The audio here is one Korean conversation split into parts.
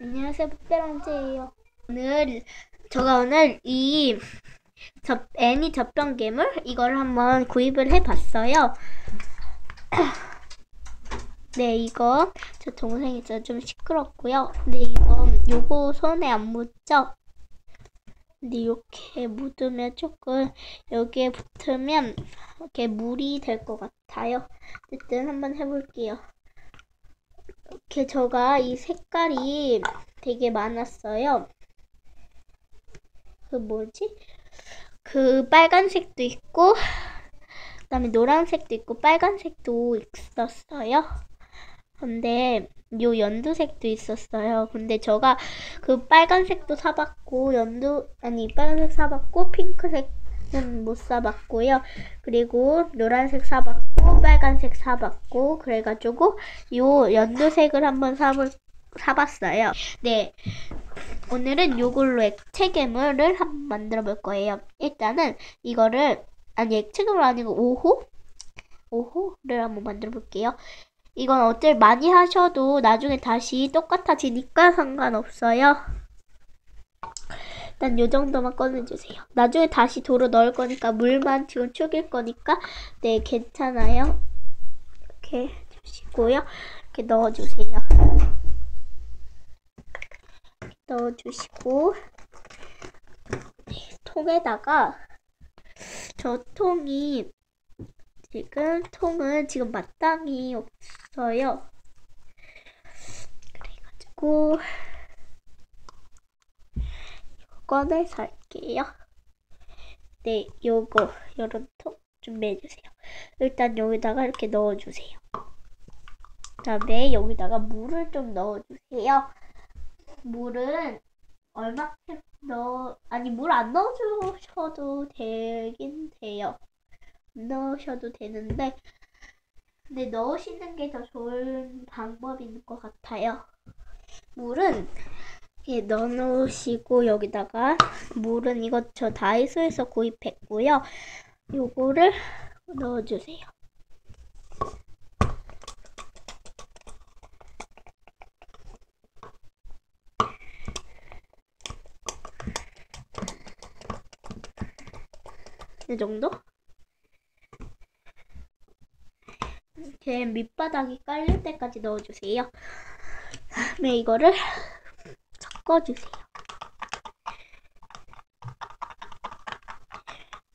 안녕하세요, 풋배런즈예요. 오늘 제가 오늘 이 접, 애니 젖병 괴물 이거를 한번 구입을 해봤어요. 네, 이거 저 동생이 좀 시끄럽고요. 근데 이거 요거 손에 안 묻죠? 근데 이렇게 묻으면 조금 여기에 붙으면 이렇게 물이 될 것 같아요. 어쨌든 한번 해볼게요. 이렇게 저가 이 색깔이 되게 많았어요. 그 뭐지? 그 빨간색도 있고, 그 다음에 노란색도 있고, 빨간색도 있었어요. 근데 요 연두색도 있었어요. 근데 저가 그 빨간색도 사봤고, 연두, 아니, 빨간색 사봤고, 핑크색 은 못 사봤고요. 그리고 노란색 사봤고, 빨간색 사봤고, 그래가지고 요 연두색을 한번 사볼, 사봤어요. 네. 오늘은 요걸로 액체 괴물을 한번 만들어 볼 거예요. 일단은 이거를, 아니, 액체 괴물 아니고 5호? 5호를 한번 만들어 볼게요. 이건 어쩔 많이 하셔도 나중에 다시 똑같아지니까 상관없어요. 일단 요 정도만 꺼내주세요. 나중에 다시 도로 넣을 거니까 물만 지금 축일 거니까 네 괜찮아요. 이렇게 주시고요. 이렇게 넣어주세요. 넣어주시고 네, 통에다가 저 통이 지금 통은 지금 마땅히 없어요. 그래가지고 꺼내서 할게요. 네, 요거 요런 통 준비해주세요. 일단 여기다가 이렇게 넣어주세요. 그다음에 여기다가 물을 좀 넣어주세요. 물은 얼마큼 넣어 아니 물 안 넣어주셔도 되긴 돼요. 안 넣으셔도 되는데 근데 넣으시는 게 더 좋은 방법인 것 같아요. 물은 이렇게 넣어놓으시고 여기다가 물은 이것 저 다이소에서 구입했고요. 요거를 넣어주세요. 이 정도? 이렇게 밑바닥이 깔릴 때까지 넣어주세요. 다음에 이거를 섞어주세요.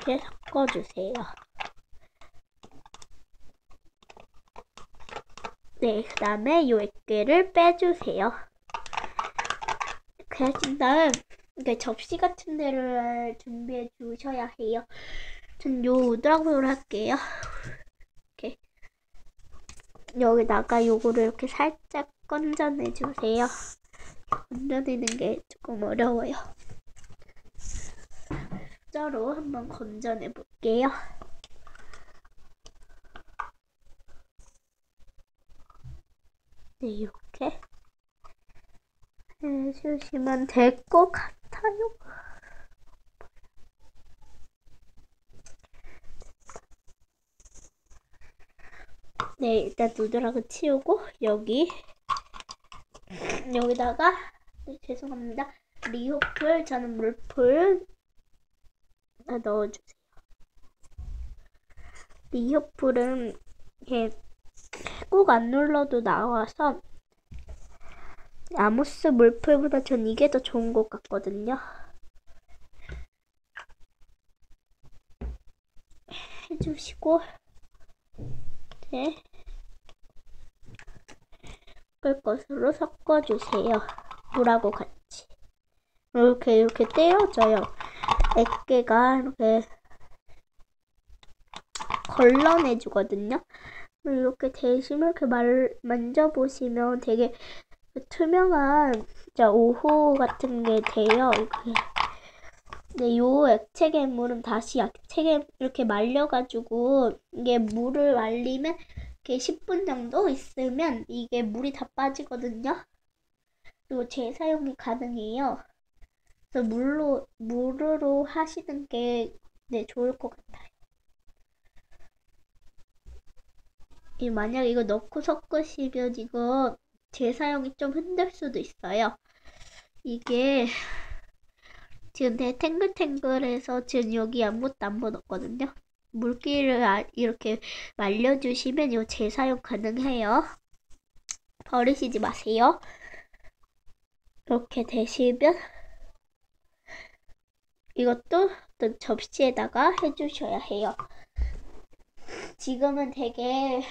이렇게 섞어주세요. 네, 그 다음에 이 액계를 빼주세요. 이렇게 하신 다음 이렇게 접시 같은 데를 준비해 주셔야 해요. 전 요 우드락으로 할게요. 이렇게 여기다가 요거를 이렇게 살짝 건져내 주세요. 건져내는 게 조금 어려워요. 숫자로 한번 건져내 볼게요. 네, 이렇게 해주시면 될 것 같아요. 네, 일단 누드락을 치우고 여기 여기다가 네, 죄송합니다. 리호풀 저는 물풀 넣어주세요. 리호풀은 이렇게 꼭 안 눌러도 나와서 아모스 물풀보다 전 이게 더 좋은 것 같거든요. 해주시고 이 끌 것으로 섞어주세요. 물하고 같이 이렇게 이렇게 떼어져요. 액계가 이렇게 걸러내주거든요. 이렇게 대신 이렇게 말, 만져보시면 되게 투명한 진짜 5호 같은 게 돼요. 이렇게. 근데 요 액체 괴물은 다시 액체 괴 이렇게 말려가지고 이게 물을 말리면 이렇게 10분 정도 있으면 이게 물이 다 빠지거든요. 그리고 재사용이 가능해요. 그래서 물로 물으로 하시는 게 네, 좋을 것 같아요. 이 만약 이거 넣고 섞으시면 이거 재사용이 좀 힘들 수도 있어요. 이게 지금 되게 탱글탱글해서 지금 여기 아무것도 안 묻었거든요. 물기를 아- 이렇게 말려주시면 이거 재사용 가능해요. 버리시지 마세요. 이렇게 되시면 이것도 어떤 접시에다가 해주셔야 해요. 지금은 되게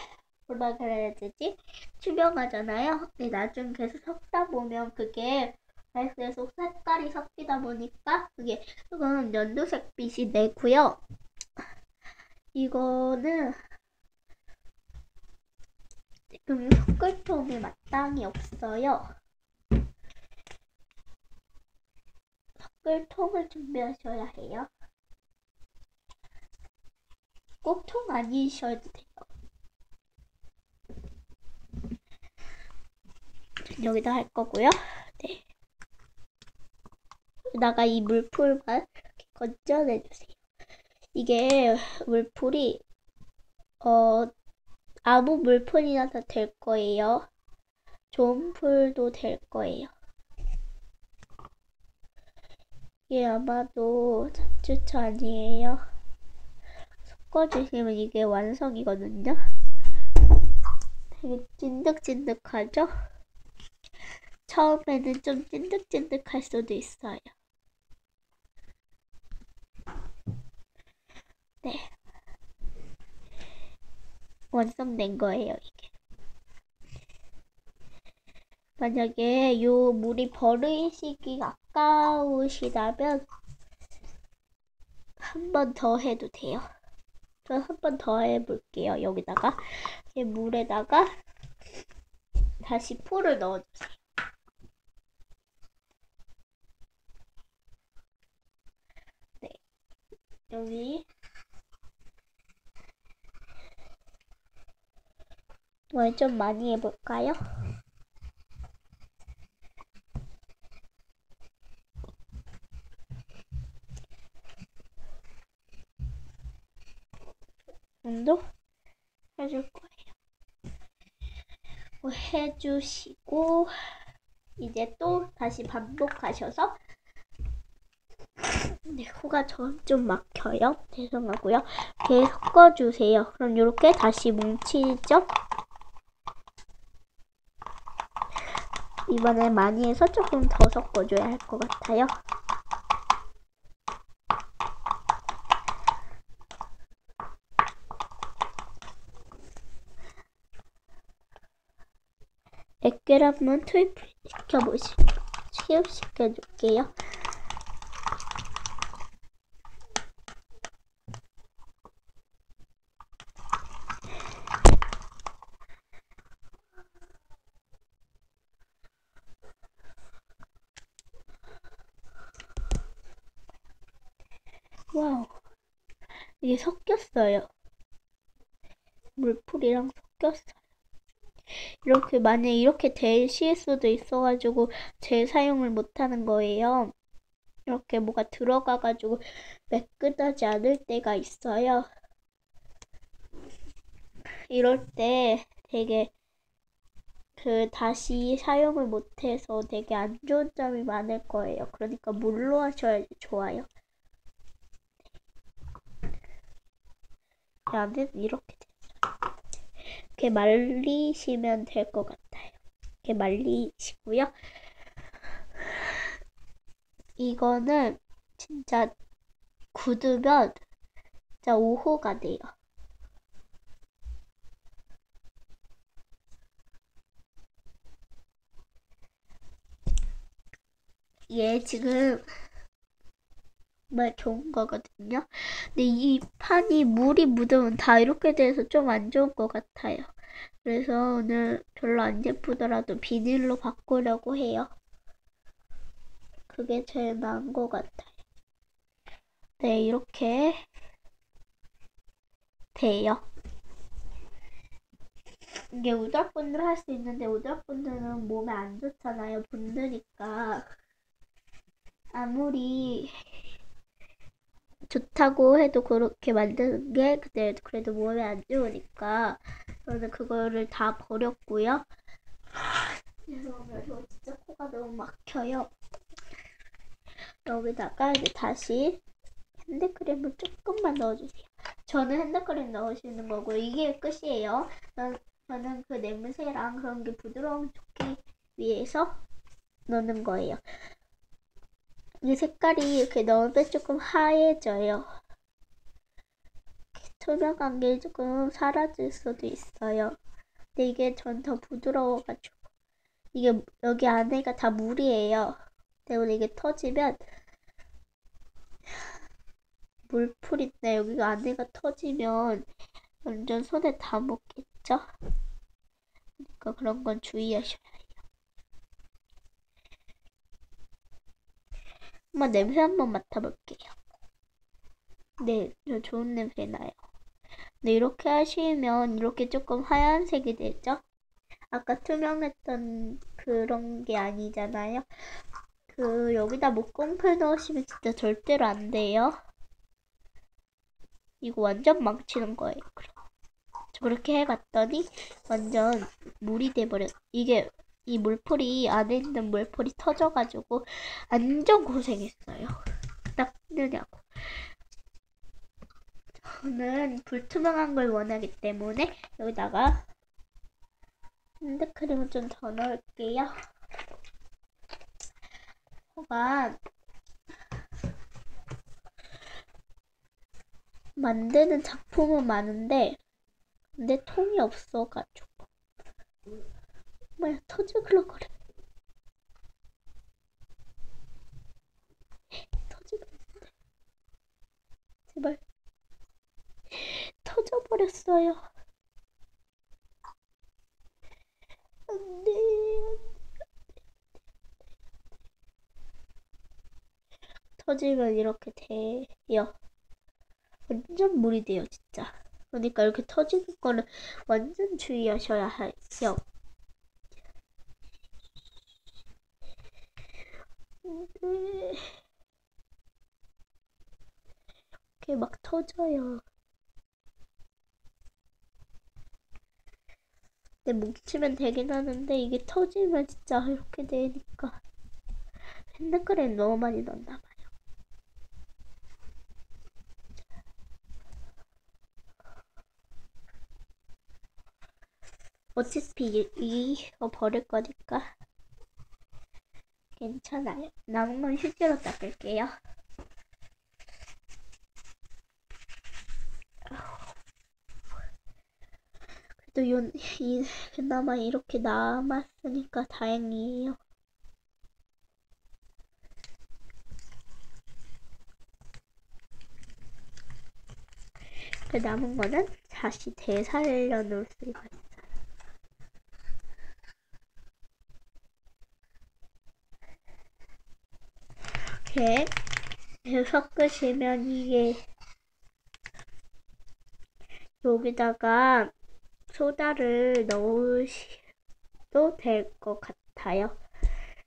뭐라 그래야 되지? 투명하잖아요. 근데 나중에 계속 섞다 보면 그게 계속 색깔이 섞이다 보니까 그게 이거는 연두색 빛이 내고요. 이거는 지금 섞을 통이 마땅히 없어요. 섞을 통을 준비하셔야 해요. 꼭 통 아니셔도 돼요. 여기다 할 거고요. 네. 여기다가 이 물풀만 건져내주세요. 이게 물풀이 어 아무 물풀이나 다 될 거예요. 좋은 풀도 될 거예요. 이게 아마도 잡주차 아니에요. 섞어주시면 이게 완성이거든요. 되게 찐득찐득하죠? 처음에는 좀 찐득찐득할 수도 있어요. 네. 완성 된 거예요, 이게. 만약에 요 물이 버리시기 아까우시다면 한 번 더 해도 돼요. 저 한 번 더 해볼게요. 여기다가 이 물에다가 다시 풀을 넣어주세요. 네, 여기 뭘 좀 많이 해볼까요? 정도 해줄 거예요. 뭐 해주시고 이제 또 다시 반복하셔서 네, 코가 좀, 좀 막혀요. 죄송하고요. 이렇게 섞어주세요. 그럼 이렇게 다시 뭉치죠? 이번에 많이 해서 조금 더 섞어줘야 할 것 같아요. 액계를 한번 투입시켜보시, 투입시켜줄게요. 와우. 이게 섞였어요. 물풀이랑 섞였어요. 이렇게 만약에 이렇게 되실 수도 있어가지고 재사용을 못하는 거예요. 이렇게 뭐가 들어가가지고 매끈하지 않을 때가 있어요. 이럴 때 되게 그 다시 사용을 못해서 되게 안 좋은 점이 많을 거예요. 그러니까 물로 하셔야 좋아요. 나는 이렇게 됐어요. 이렇게 말리시면 될 것 같아요. 이렇게 말리시고요. 이거는 진짜 굳으면 진짜 5호가 돼요. 얘 지금 정말 좋은 거거든요. 근데 이 판이 물이 묻으면 다 이렇게 돼서 좀 안 좋은 것 같아요. 그래서 오늘 별로 안 예쁘더라도 비닐로 바꾸려고 해요. 그게 제일 나은 것 같아요. 네, 이렇게 돼요. 이게 우드락분들 할 수 있는데 우드락분들은 몸에 안 좋잖아요. 분드니까 아무리 좋다고 해도 그렇게 만드는 게 근데 그래도 몸에 안 좋으니까 저는 그거를 다 버렸고요. 죄송해요. 저 진짜 코가 너무 막혀요. 여기다가 이제 다시 핸드크림을 조금만 넣어주세요. 저는 핸드크림 넣으시는 거고 이게 끝이에요. 저- 저는 그 냄새랑 그런 게 부드러움 좋기 위해서 넣는 거예요. 이 색깔이 이렇게 넣으면 조금 하얘져요. 투명한 게 조금 사라질 수도 있어요. 근데 이게 전 더 부드러워가지고 이게 여기 안에가 다 물이에요. 때문에 이게 터지면 물풀인데 여기가 안에가 터지면 완전 손에 다 묻겠죠? 그러니까 그런 건 주의하셔야 해요. 한번 냄새 한번 맡아볼게요. 네, 저 좋은 냄새 나요. 네, 이렇게 하시면 이렇게 조금 하얀색이 되죠? 아까 투명했던 그런 게 아니잖아요. 그 여기다 목공풀 넣으시면 진짜 절대로 안 돼요. 이거 완전 망치는 거예요. 그럼 저 그렇게 해갔더니 완전 물이 돼버려. 이게 이 물풀이 안에 있는 물풀이 터져가지고 완전 고생했어요. 닦느냐고. 저는 불투명한 걸 원하기 때문에 여기다가 핸드크림을 좀 더 넣을게요. 저가 만드는 작품은 많은데 근데 통이 없어가지고 뭐야 그래 터지겠는데 제발. 터져버렸어요. 안돼 터지면 이렇게 돼요. 완전 물이 돼요 진짜. 그러니까 이렇게 터지는 거는 완전 주의하셔야 해요 이렇게 막 터져요. 근데 뭉치면 되긴 하는데 이게 터지면 진짜 이렇게 되니까 핸드크림 너무 많이 넣었나 봐요. 어차피 이- 이거 버릴 거니까 괜찮아요. 남은 건 휴지로 닦을게요. 그래도 요, 이, 그나마 이렇게 남았으니까 다행이에요. 그 남은 거는 다시 되살려 놓을 수가 있어요. 이렇게 섞으시면 이게 여기다가 소다를 넣으셔도 될 것 같아요.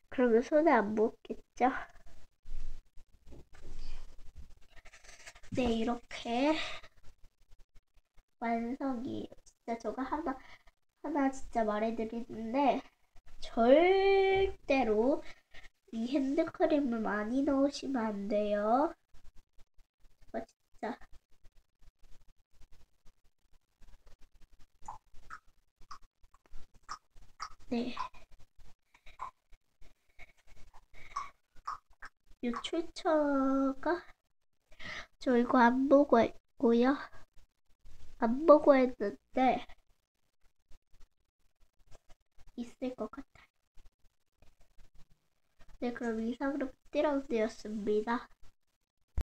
그러면 손에 안 묻겠죠? 네, 이렇게 완성이에요. 진짜 저거 하나, 하나 진짜 말해드리는데, 절대로 이 핸드크림을 많이 넣으시면 안 돼요. 저거 진짜. 네. 유출처가 저 이거 안 보고 했고요. 안 보고 했는데 있을 것 같아요. 네, 그럼 이상으로 띠랑되었습니다.